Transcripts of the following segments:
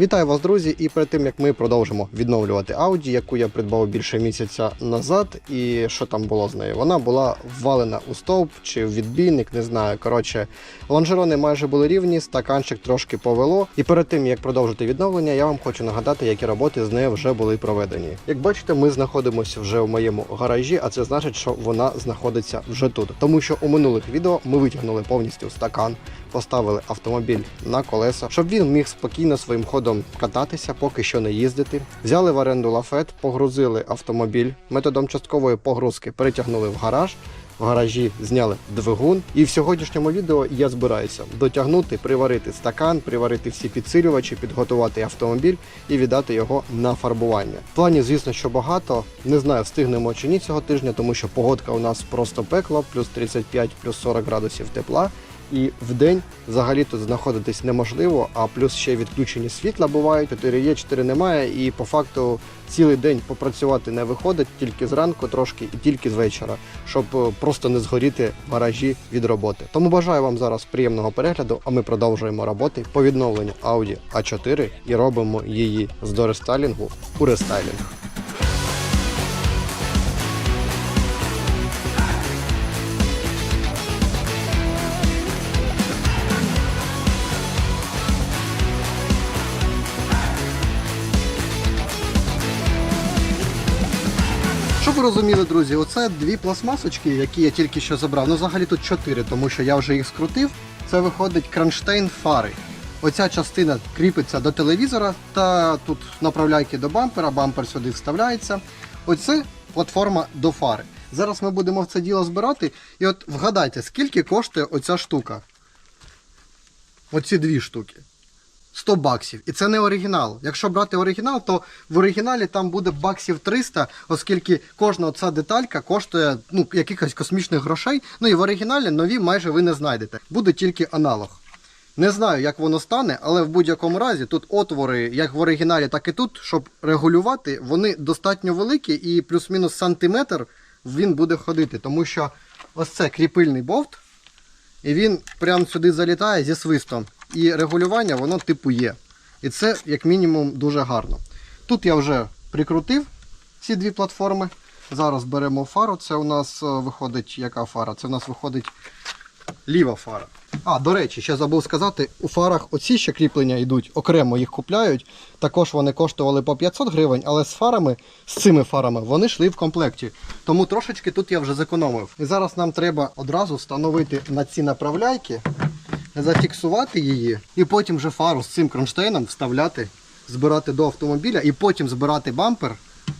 Вітаю вас, друзі! І перед тим як ми продовжимо відновлювати Audi, яку я придбав більше місяця назад, і що там було з нею? Вона була ввалена у стовп чи в відбійник, не знаю. Коротше, лонжерони майже були рівні, стаканчик трошки повело. І перед тим як продовжити відновлення, я вам хочу нагадати, які роботи з нею вже були проведені. Як бачите, ми знаходимося вже в моєму гаражі, а це значить, що вона знаходиться вже тут. Тому що у минулих відео ми витягнули повністю стакан, поставили автомобіль на колеса, щоб він міг спокійно своїм ходом кататися, поки що не їздити. Взяли в оренду лафет, погрузили автомобіль методом часткової погрузки, перетягнули в гараж. В гаражі зняли двигун, і в сьогоднішньому відео я збираюся дотягнути, приварити стакан, приварити всі підсилювачі, підготувати автомобіль і віддати його на фарбування. В плані, звісно, що багато. Не знаю, встигнемо чи ні цього тижня, тому що погодка у нас просто пекло, плюс 35, плюс 40 градусів тепла. І в день взагалі тут знаходитись неможливо, а плюс ще відключені світла бувають. 4 є, 4 немає, і по факту цілий день попрацювати не виходить, тільки зранку трошки і тільки з вечора, щоб е, просто не згоріти в гаражі від роботи. Тому бажаю вам зараз приємного перегляду, а ми продовжуємо роботи по відновленню Audi A4 і робимо її з дорестайлінгу у рестайлінг. Щоб ви розуміли, друзі, оце дві пластмасочки, які я тільки що забрав. Ну, взагалі тут чотири, тому що я вже їх скрутив. Це виходить кронштейн фари. Оця частина кріпиться до телевізора та тут направляйки до бампера, бампер сюди вставляється. Оце платформа до фари. Зараз ми будемо це діло збирати. І от вгадайте, скільки коштує оця штука? Оці дві штуки. 100 баксів. І це не оригінал. Якщо брати оригінал, то в оригіналі там буде баксів 300, оскільки кожна ця деталька коштує ну, якихось космічних грошей. Ну і в оригіналі нові майже ви не знайдете. Буде тільки аналог. Не знаю, як воно стане, але в будь-якому разі тут отвори, як в оригіналі, так і тут, щоб регулювати, вони достатньо великі і плюс-мінус сантиметр він буде ходити. Тому що ось це кріпильний бовт, і він прямо сюди залітає зі свистом. І регулювання воно типу є. І це, як мінімум, дуже гарно. Тут я вже прикрутив ці дві платформи. Зараз беремо фару. Це у нас е, виходить яка фара? Це у нас виходить ліва фара. А, до речі, ще забув сказати, у фарах оці ще кріплення йдуть, окремо їх купляють. Також вони коштували по 500 гривень, але з фарами, з цими фарами, вони йшли в комплекті. Тому трошечки тут я вже зекономив. І зараз нам треба одразу встановити на ці направляйки, зафіксувати її, і потім вже фару з цим кронштейном вставляти, збирати до автомобіля і потім збирати бампер.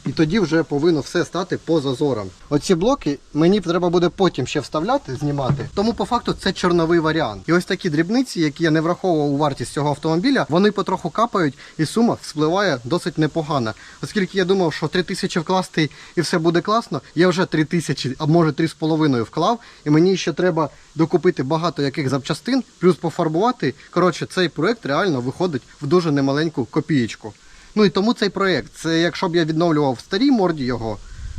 І тоді вже повинно все стати по зазорам. Оці блоки мені треба буде потім ще вставляти, знімати. Тому по факту це чорновий варіант. І ось такі дрібниці, які я не враховував у вартість цього автомобіля, вони потроху капають, і сума спливає досить непогана. Оскільки я думав, що 3 тисячі вкласти і все буде класно, я вже 3 тисячі, а може 3,5 вклав, і мені ще треба докупити багато яких запчастин, плюс пофарбувати. Коротше, цей проект реально виходить в дуже немаленьку копієчку. Ну і тому цей проєкт, це якщо б я відновлював в старій морді його,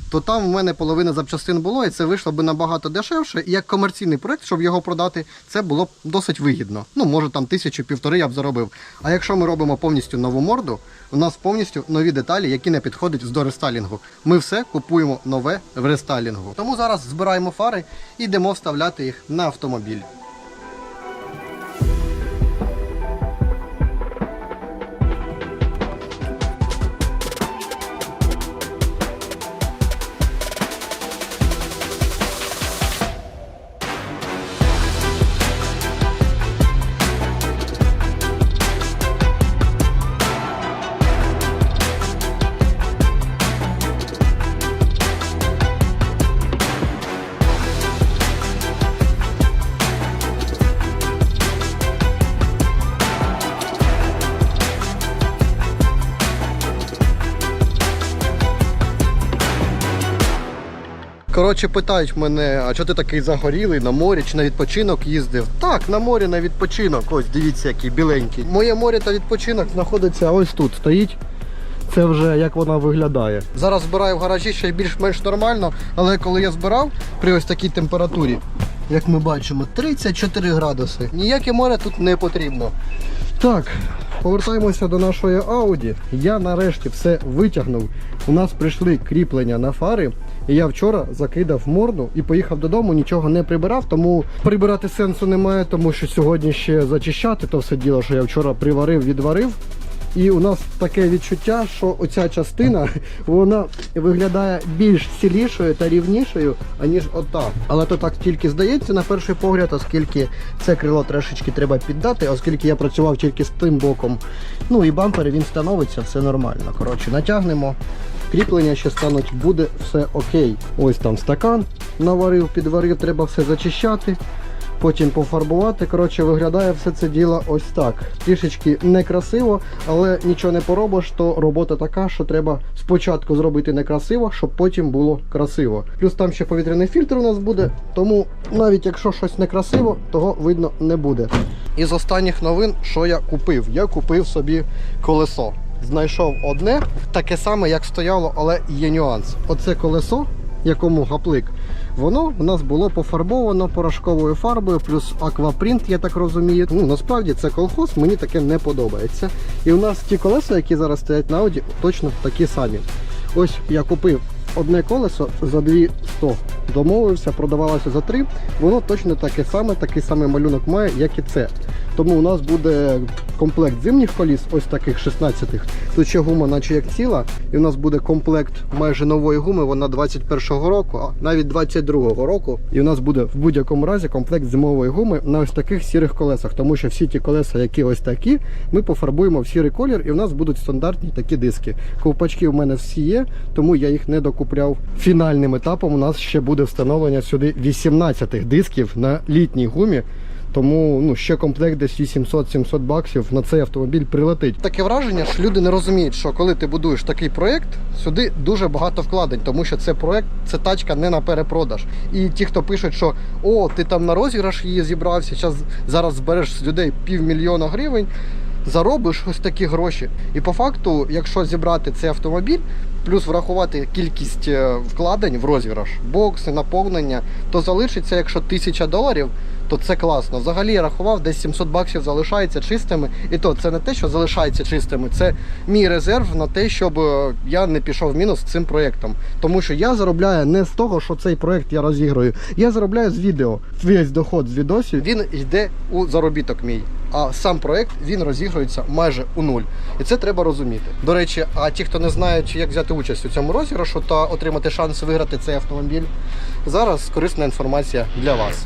то там в мене половина запчастин було, і це вийшло б набагато дешевше. І як комерційний проєкт, щоб його продати, це було б досить вигідно. Ну, може там тисячу півтори я б заробив. А якщо ми робимо повністю нову морду, у нас повністю нові деталі, які не підходять до рестайлінгу. Ми все купуємо нове в рестайлінгу. Тому зараз збираємо фари і йдемо вставляти їх на автомобіль. Коротше, питають мене, а чого ти такий загорілий на морі чи на відпочинок їздив? Так, на морі на відпочинок. Ось дивіться, який біленький. Моє море та відпочинок знаходиться ось тут. Стоїть. Це вже як вона виглядає. Зараз збираю в гаражі ще більш-менш нормально, але коли я збирав при ось такій температурі, як ми бачимо, 34 градуси. Ніяке море тут не потрібно. Так, повертаємося до нашої Audi. Я нарешті все витягнув. У нас прийшли кріплення на фари. І я вчора закидав морду і поїхав додому, нічого не прибирав, тому прибирати сенсу немає, тому що сьогодні ще зачищати то все діло, що я вчора приварив, відварив. І у нас таке відчуття, що оця частина вона виглядає більш цілішою та рівнішою, аніж ота. Але то так тільки здається на перший погляд, оскільки це крило трошечки треба піддати, оскільки я працював тільки з тим боком. Ну і бампер він становиться, все нормально. Коротше, натягнемо. Кріплення ще стануть, буде все окей. Ось там стакан наварив, підварив, треба все зачищати потім пофарбувати. Коротше, виглядає все це діло ось так. Трішечки некрасиво, але нічого не поробиш, то робота така, що треба спочатку зробити некрасиво, щоб потім було красиво. Плюс там ще повітряний фільтр у нас буде, тому навіть якщо щось некрасиво, того видно не буде. Із останніх новин, що я купив? Я купив собі колесо. Знайшов одне, таке саме, як стояло, але є нюанс. Оце колесо, якому гаплик, воно в нас було пофарбовано порошковою фарбою, плюс аквапринт, я так розумію. Ну насправді це колхоз, мені таке не подобається. І у нас ті колеса, які зараз стоять на ауді, точно такі самі. Ось я купив одне колесо за 200. Домовився, продавалося за 3. Воно точно таке саме, такий самий малюнок має, як і це. Тому у нас буде комплект зимніх коліс, ось таких 16-х. Тут ще гума, наче як ціла, і у нас буде комплект майже нової гуми, вона 21-го року, а навіть 22-го року. І у нас буде в будь-якому разі комплект зимової гуми на ось таких сірих колесах, тому що всі ті колеса, які ось такі, ми пофарбуємо в сірий колір, і в нас будуть стандартні такі диски. Ковпачки в мене всі є, тому я їх не докупляв. Фінальним етапом у нас ще буде встановлення сюди 18 дисків на літній гумі. Тому ну ще комплект десь 800-700 баксів на цей автомобіль прилетить. Таке враження, що люди не розуміють, що коли ти будуєш такий проект, сюди дуже багато вкладень, тому що це проект, це тачка не на перепродаж. І ті, хто пишуть, що о, ти там на розіграш її зібрався, зараз збереш з людей півмільйона гривень. Заробиш ось такі гроші. І по факту, якщо зібрати цей автомобіль, плюс врахувати кількість е, вкладень в розіграш, бокси, наповнення, то залишиться, якщо тисяча доларів, то це класно. Взагалі я рахував, десь 700 баксів залишається чистими. І то це не те, що залишається чистими, це мій резерв на те, щоб е, я не пішов в мінус цим проєктом. Тому що я заробляю не з того, що цей проєкт я розіграю. Я заробляю з відео. Весь доход з відосів він йде у заробіток мій. А сам проект він розігрується майже у нуль. І це треба розуміти. До речі, а ті, хто не знають, як взяти участь у цьому розіграшу та отримати шанс виграти цей автомобіль, зараз корисна інформація для вас.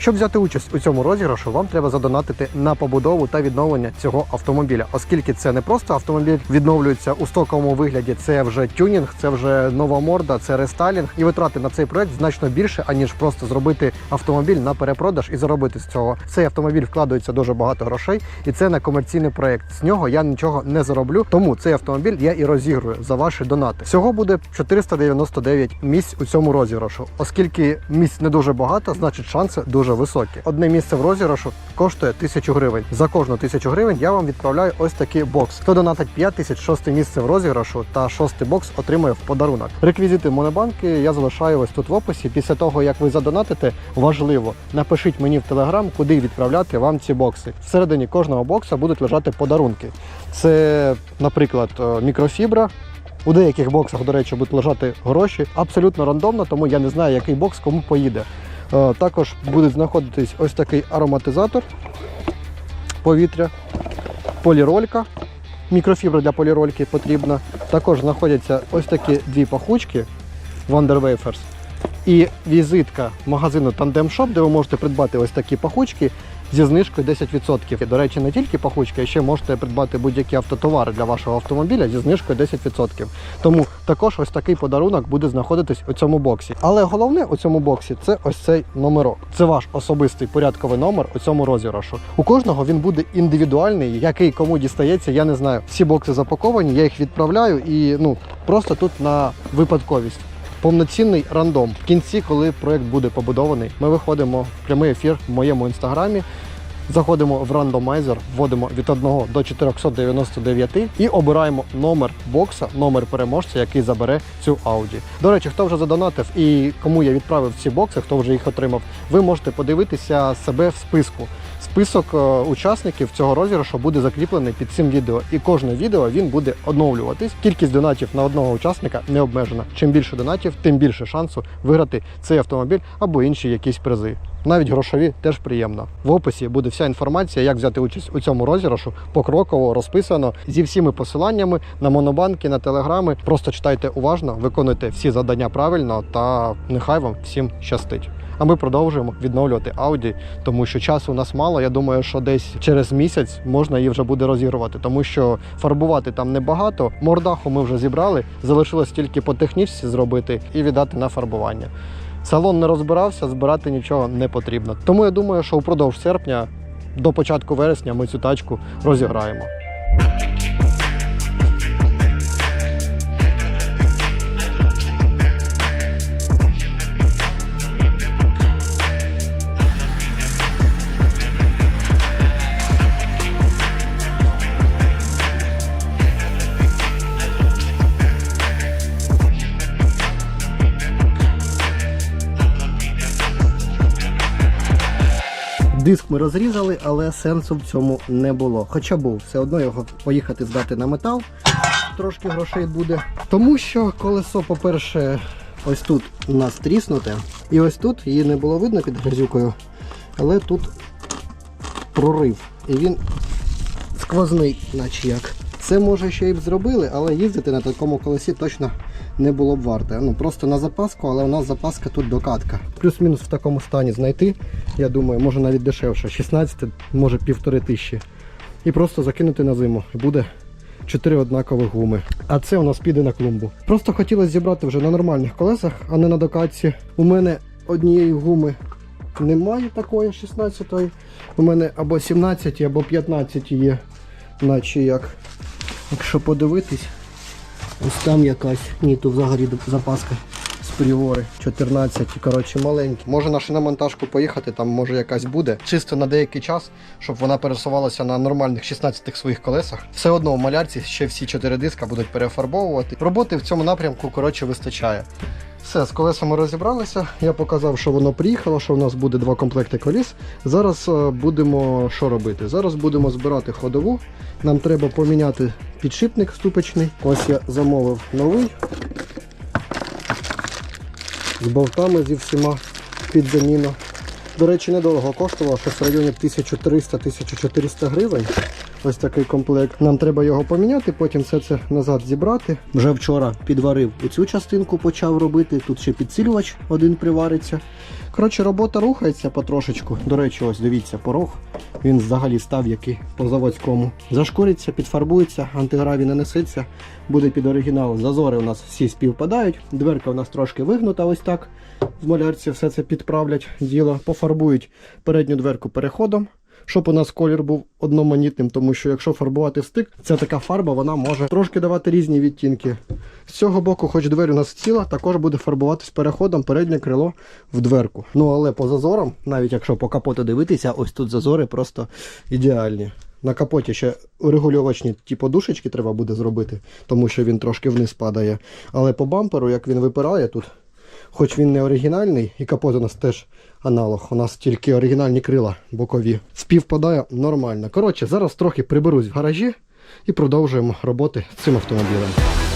Щоб взяти участь у цьому розіграшу, вам треба задонатити на побудову та відновлення цього автомобіля, оскільки це не просто автомобіль відновлюється у стоковому вигляді. Це вже тюнінг, це вже нова морда, це рестайлінг. І витрати на цей проект значно більше, аніж просто зробити автомобіль на перепродаж і заробити з цього. В Цей автомобіль вкладається дуже багато грошей, і це не комерційний проект. З нього я нічого не зароблю. Тому цей автомобіль я і розігрую за ваші донати. Всього буде 499 місць у цьому розіграшу, оскільки місць не дуже багато, значить шанси дуже високі. Одне місце в розіграшу коштує 1000 гривень. За кожну 1000 гривень я вам відправляю ось такий бокс. Хто донатить 5 тисяч, шосте місце в розіграшу та шостий бокс отримує в подарунок. Реквізити монобанки я залишаю ось тут в описі. Після того як ви задонатите, важливо напишіть мені в телеграм, куди відправляти вам ці бокси. Всередині кожного бокса будуть лежати подарунки. Це, наприклад, е, мікрофібра. У деяких боксах, до речі, будуть лежати гроші абсолютно рандомно, тому я не знаю, який бокс кому поїде. Е, Також буде знаходитись ось такий ароматизатор повітря, поліролька. Мікрофібра для полірольки потрібна. Також знаходяться ось такі дві пахучки Wonder Wafers. І візитка магазину Tandem Shop, де ви можете придбати ось такі пахучки зі знижкою 10%. До речі, не тільки пахучки, а ще можете придбати будь-які автотовари для вашого автомобіля зі знижкою 10%. Тому також ось такий подарунок буде знаходитись у цьому боксі. Але головне у цьому боксі це ось цей номерок. Це ваш особистий порядковий номер у цьому розіграшу. У кожного він буде індивідуальний, який кому дістається, я не знаю. Всі бокси запаковані, я їх відправляю і ну просто тут на випадковість. Повноцінний рандом. В кінці, коли проект буде побудований, ми виходимо в прямий ефір в моєму інстаграмі. Заходимо в рандомайзер, вводимо від 1 до 499 і обираємо номер бокса, номер переможця, який забере цю Audi. До речі, хто вже задонатив і кому я відправив ці бокси, хто вже їх отримав, ви можете подивитися себе в списку. Список е, учасників цього розіграшу буде закріплений під цим відео, і кожне відео він буде оновлюватись. Кількість донатів на одного учасника не обмежена. Чим більше донатів, тим більше шансу виграти цей автомобіль або інші якісь призи. Навіть грошові теж приємно. В описі буде вся інформація, як взяти участь у цьому розіграшу. Покроково розписано зі всіми посиланнями на монобанки, на телеграми. Просто читайте уважно, виконуйте всі завдання правильно та нехай вам всім щастить. А ми продовжуємо відновлювати Audi, тому що часу у нас мало. Я думаю, що десь через місяць можна її вже буде розігрувати, тому що фарбувати там небагато. Мордаху ми вже зібрали, залишилось тільки по технічці зробити і віддати на фарбування. Салон не розбирався, збирати нічого не потрібно. Тому я думаю, що упродовж серпня до початку вересня ми цю тачку розіграємо. Диск ми розрізали, але сенсу в цьому не було. Хоча був все одно його поїхати здати на метал, трошки грошей буде. Тому що колесо, по-перше, ось тут у нас тріснуте, і ось тут її не було видно під грязюкою, але тут прорив. І він сквозний, наче як. Це може ще й б зробили, але їздити на такому колесі точно не було б варто. Ну просто на запаску, але у нас запаска тут докатка. Плюс-мінус в такому стані знайти, я думаю, може навіть дешевше. 16, може півтори тисячі. І просто закинути на зиму. Буде 4 однакові гуми. А це у нас піде на клумбу. Просто хотілося зібрати вже на нормальних колесах, а не на докатці. У мене однієї гуми немає такої 16-ї. У мене або 17, або 15 є, наче як. Якщо подивитись, ось там якась, ні, тут взагалі запаска пріори 14, коротше, маленькі. Може на шиномонтажку поїхати, там може якась буде. Чисто на деякий час, щоб вона пересувалася на нормальних 16 своїх колесах. Все одно в малярці ще всі 4 диска будуть перефарбовувати. Роботи в цьому напрямку, коротше, вистачає. Все, з колесами розібралися. Я показав, що воно приїхало, що в нас буде два комплекти коліс. Зараз е, будемо що робити? Зараз будемо збирати ходову. Нам треба поміняти підшипник ступочний. Ось я замовив новий. З болтами зі всіма під доміно. До речі, недорого коштувало, щось в районі 1300-1400 гривень. Ось такий комплект. Нам треба його поміняти, потім все це назад зібрати. Вже вчора підварив оцю частинку почав робити. Тут ще підсилювач один привариться. Коротше, робота рухається потрошечку. До речі, ось дивіться, порог. Він взагалі став який по заводському. Зашкуриться, підфарбується, антигравій нанесеться, буде під оригінал. Зазори у нас всі співпадають. Дверка у нас трошки вигнута, ось так. В малярці все це підправлять діло, пофарбують передню дверку переходом. Щоб у нас колір був одноманітним, тому що якщо фарбувати стик, ця така фарба вона може трошки давати різні відтінки. З цього боку, хоч двері у нас ціла, також буде фарбуватись переходом переднє крило в дверку. Ну але по зазорам, навіть якщо по капоту дивитися, ось тут зазори просто ідеальні. На капоті ще регульовочні ті подушечки треба буде зробити, тому що він трошки вниз падає. Але по бамперу, як він випирає тут, хоч він не оригінальний, і капот у нас теж аналог. У нас тільки оригінальні крила бокові. Співпадає нормально. Коротше, зараз трохи приберусь в гаражі і продовжуємо роботи з цим автомобілем.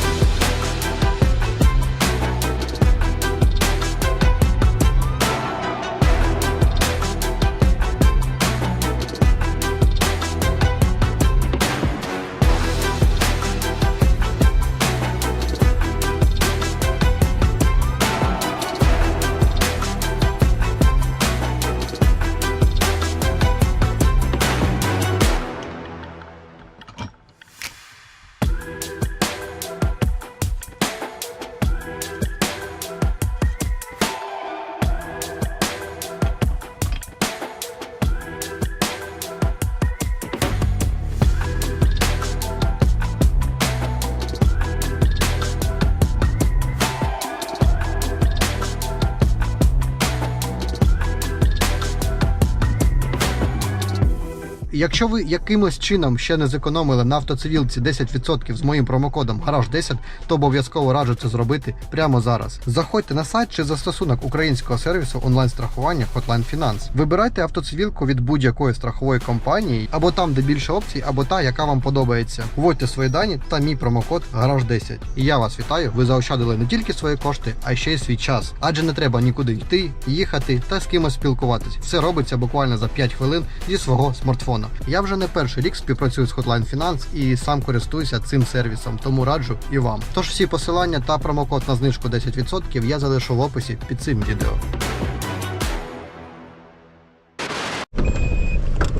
Якщо ви якимось чином ще не зекономили на автоцивілці 10% з моїм промокодом гараж 10 то обов'язково раджу це зробити прямо зараз. Заходьте на сайт чи застосунок українського сервісу онлайн-страхування Hotline Finance. Вибирайте автоцивілку від будь-якої страхової компанії, або там, де більше опцій, або та, яка вам подобається. Вводьте свої дані та мій промокод гараж 10 І я вас вітаю. Ви заощадили не тільки свої кошти, а ще й свій час. Адже не треба нікуди йти, їхати та з кимось спілкуватись. Все робиться буквально за 5 хвилин зі свого смартфона. Я вже не перший рік співпрацюю з Hotline Finance і сам користуюся цим сервісом, тому раджу і вам. Тож всі посилання та промокод на знижку 10% я залишу в описі під цим відео.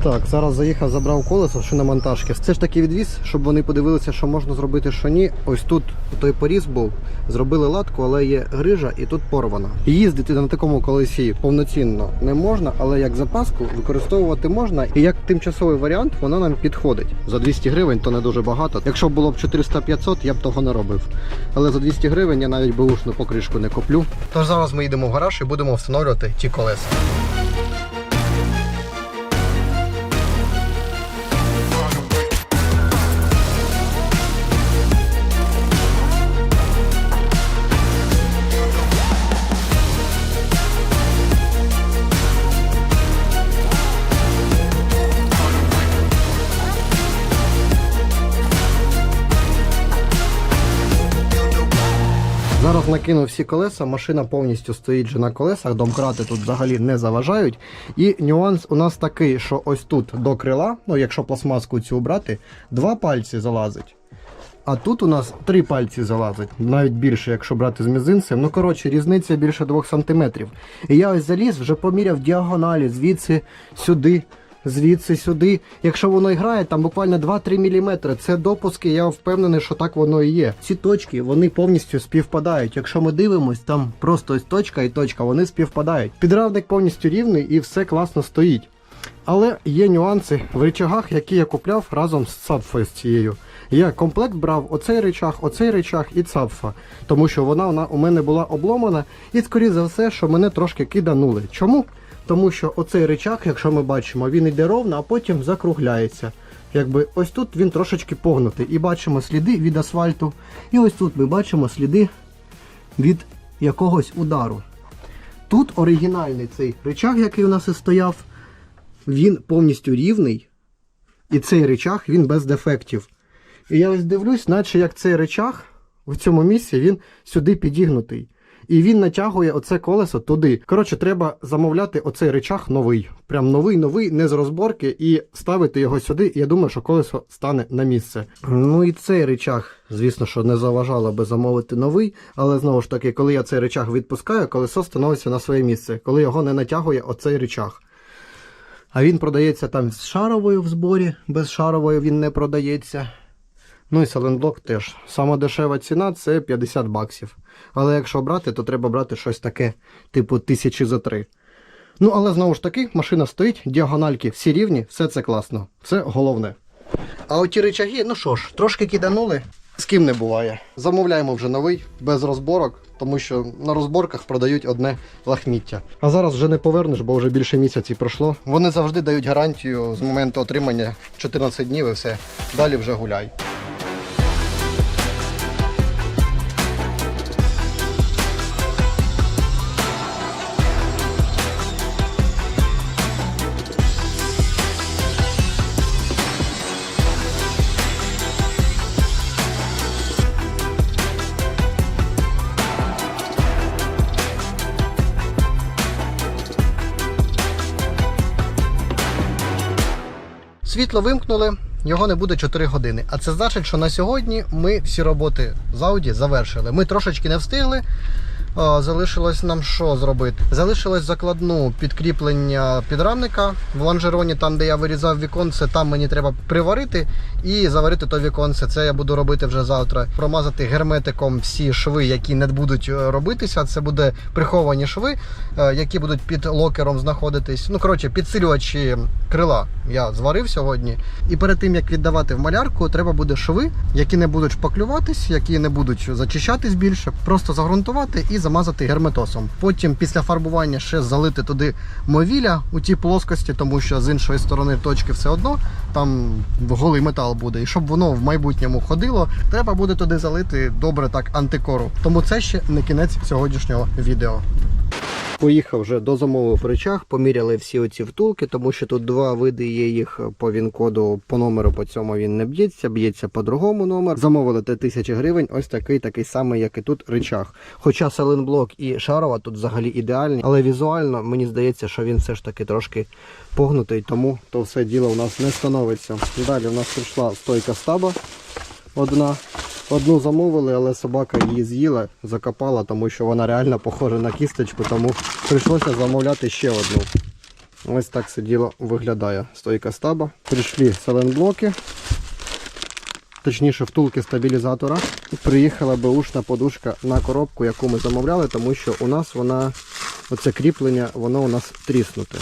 Так, зараз заїхав, забрав колесо шиномонтажки. Це ж такий відвіз, щоб вони подивилися, що можна зробити, що ні. Ось тут той поріз був, зробили латку, але є грижа і тут порвана. Їздити на такому колесі повноцінно не можна, але як запаску використовувати можна. І як тимчасовий варіант воно нам підходить. За 200 гривень то не дуже багато. Якщо було б 400-500, я б того не робив. Але за 200 гривень я навіть беушну покришку не куплю. Тож зараз ми йдемо в гараж і будемо встановлювати ті колеса. Зараз накинув всі колеса, машина повністю стоїть вже на колесах, домкрати тут взагалі не заважають. І нюанс у нас такий, що ось тут до крила, ну якщо пластмаску цю брати, два пальці залазить. А тут у нас три пальці залазить, навіть більше, якщо брати з мізинцем. Ну коротше, різниця більше 2 см. І я ось заліз, вже поміряв діагоналі звідси сюди. Звідси сюди. Якщо воно і грає, там буквально 2-3 мм. Це допуски, я впевнений, що так воно і є. Ці точки вони повністю співпадають. Якщо ми дивимось, там просто ось точка і точка, вони співпадають. Підрамник повністю рівний і все класно стоїть. Але є нюанси в речагах, які я купляв разом з цапфою з цією. Я комплект брав оцей речах, оцей речах і цапфа, тому що вона, вона у мене була обломана, і скоріше за все, що мене трошки киданули. Чому? Тому що оцей речах, якщо ми бачимо, він йде ровно, а потім закругляється. Якби ось тут він трошечки погнутий. І бачимо сліди від асфальту. І ось тут ми бачимо сліди від якогось удару. Тут оригінальний цей речах, який у нас і стояв, він повністю рівний. І цей речах він без дефектів. І я ось дивлюсь, наче як цей речах в цьому місці він сюди підігнутий. І він натягує оце колесо туди. Коротше, треба замовляти оцей речах новий. Прям новий, новий, не з розборки, і ставити його сюди. Я думаю, що колесо стане на місце. Ну і цей речах, звісно, що не заважало би замовити новий, але знову ж таки, коли я цей речах відпускаю, колесо становиться на своє місце, коли його не натягує оцей речах. А він продається там з шаровою в зборі, без шарової він не продається. Ну і саленблок теж. Сама дешева ціна це 50 баксів. Але якщо брати, то треба брати щось таке, типу тисячі за три. Ну, але знову ж таки, машина стоїть, діагональки всі рівні, все це класно. Це головне. А оті речаги, ну що ж, трошки киданули. З ким не буває. Замовляємо вже новий, без розборок, тому що на розборках продають одне лахміття. А зараз вже не повернеш, бо вже більше місяці пройшло. Вони завжди дають гарантію з моменту отримання 14 днів і все. Далі вже гуляй. Світло вимкнули, його не буде 4 години. А це значить, що на сьогодні ми всі роботи з Audi завершили. Ми трошечки не встигли. А, Залишилось нам що зробити? Залишилось закладну підкріплення підрамника в лонжероні, там де я вирізав віконце, там мені треба приварити і заварити то віконце. Це я буду робити вже завтра. Промазати герметиком всі шви, які не будуть е, робитися. Це буде приховані шви, е, які будуть під локером знаходитись. Ну коротше, підсилювачі крила я зварив сьогодні. І перед тим як віддавати в малярку, треба буде шви, які не будуть шпаклюватись, які не будуть зачищатись більше, просто загрунтувати і замазати герметосом. Потім після фарбування ще залити туди мовіля у тій плоскості, тому що з іншої сторони точки все одно там голий метал буде. І щоб воно в майбутньому ходило, треба буде туди залити добре так антикору. Тому це ще не кінець сьогоднішнього відео. Поїхав вже до замовив речах, поміряли всі оці втулки, тому що тут два види є їх по він-коду, по номеру по цьому він не б'ється, б'ється по другому номер. Замовили те 1000 гривень, ось такий, такий самий, як і тут речах. Хоча селенблок і шарова тут взагалі ідеальні, але візуально мені здається, що він все ж таки трошки погнутий, тому то все діло у нас не становиться. Далі у нас прийшла стойка стаба одна. Одну замовили, але собака її з'їла, закопала, тому що вона реально похожа на кісточку, тому прийшлося замовляти ще одну. Ось так це діло виглядає. Стойка стаба. Прийшли селенблоки, точніше втулки стабілізатора. Приїхала беушна подушка на коробку, яку ми замовляли, тому що у нас вона, оце кріплення, воно у нас тріснуте.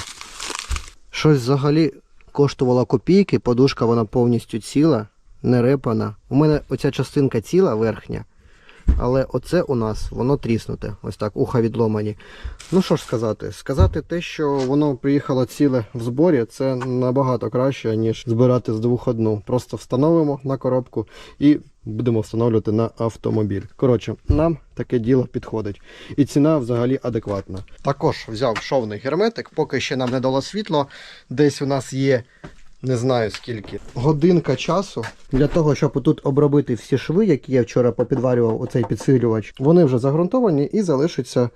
Щось взагалі коштувало копійки, подушка вона повністю ціла, не репана. У мене оця частинка ціла верхня, але оце у нас воно тріснуте. Ось так, уха відломані. Ну що ж сказати? Сказати те, що воно приїхало ціле в зборі, це набагато краще, ніж збирати з двох одну. Просто встановимо на коробку і будемо встановлювати на автомобіль. Коротше, нам таке діло підходить. І ціна взагалі адекватна. Також взяв шовний герметик, поки ще нам не дало світло. Десь у нас є не знаю скільки. Годинка часу для того, щоб тут обробити всі шви, які я вчора попідварював оцей підсилювач. Вони вже загрунтовані і залишиться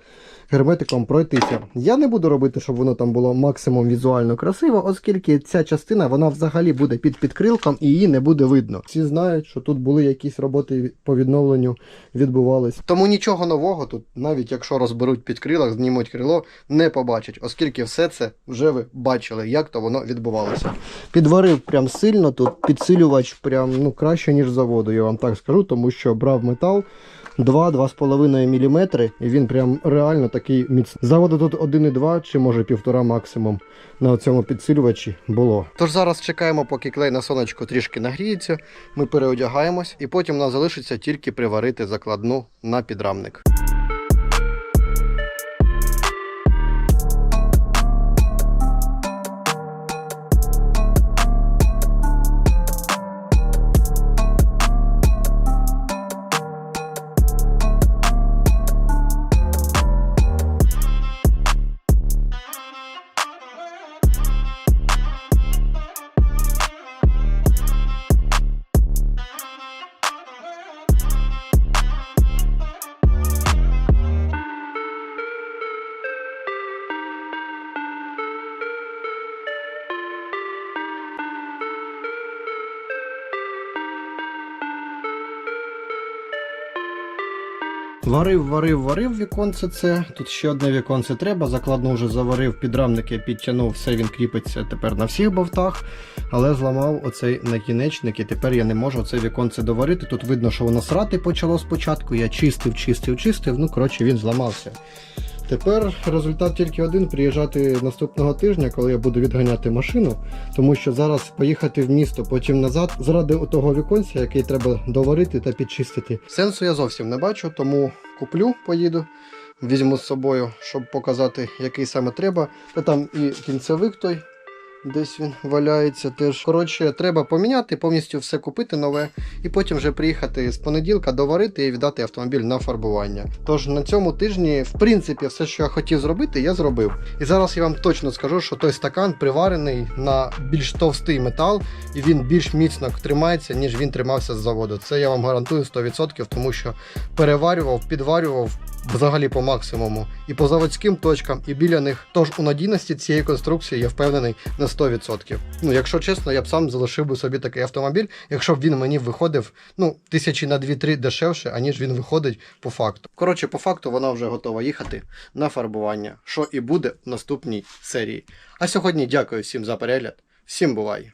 герметиком пройтися. Я не буду робити, щоб воно там було максимум візуально красиво, оскільки ця частина вона взагалі буде під підкрилком і її не буде видно. Всі знають, що тут були якісь роботи по відновленню відбувались. Тому нічого нового тут, навіть якщо розберуть підкрилок, знімуть крило, не побачать, оскільки все це вже ви бачили, як то воно відбувалося. Підварив прям сильно тут підсилювач прям ну краще ніж заводу, я вам так скажу, тому що брав метал 2-2,5 мм і він прям реально такий міцний. Заводу тут 1,2 чи може 1,5 максимум на цьому підсилювачі було. Тож зараз чекаємо, поки клей на сонечку трішки нагріється, ми переодягаємось і потім нам залишиться тільки приварити закладну на підрамник. Варив, варив, варив віконце це. Тут ще одне віконце треба. Закладну вже заварив, підрамники підтягнув, все він кріпиться тепер на всіх бовтах. Але зламав оцей накінечник і тепер я не можу це віконце доварити. Тут видно, що воно срати почало спочатку. Я чистив, чистив, чистив. Ну, коротше, він зламався. Тепер результат тільки один приїжджати наступного тижня, коли я буду відганяти машину, тому що зараз поїхати в місто, потім назад, заради того віконця, який треба доварити та підчистити. Сенсу я зовсім не бачу, тому куплю, поїду, візьму з собою, щоб показати, який саме треба. Та там і кінцевик той. Десь він валяється теж. Коротше, треба поміняти, повністю все купити нове, і потім вже приїхати з понеділка, доварити і віддати автомобіль на фарбування. Тож на цьому тижні, в принципі, все, що я хотів зробити, я зробив. І зараз я вам точно скажу, що той стакан приварений на більш товстий метал, і він більш міцно тримається, ніж він тримався з заводу. Це я вам гарантую 100%, тому що переварював, підварював взагалі по максимуму. І по заводським точкам, і біля них. Тож у надійності цієї конструкції я впевнений на 100%. Ну, якщо чесно, я б сам залишив би собі такий автомобіль, якщо б він мені виходив ну, тисячі на 2-3 дешевше, аніж він виходить по факту. Коротше, по факту вона вже готова їхати на фарбування, що і буде в наступній серії. А сьогодні дякую всім за перегляд. Всім бувай!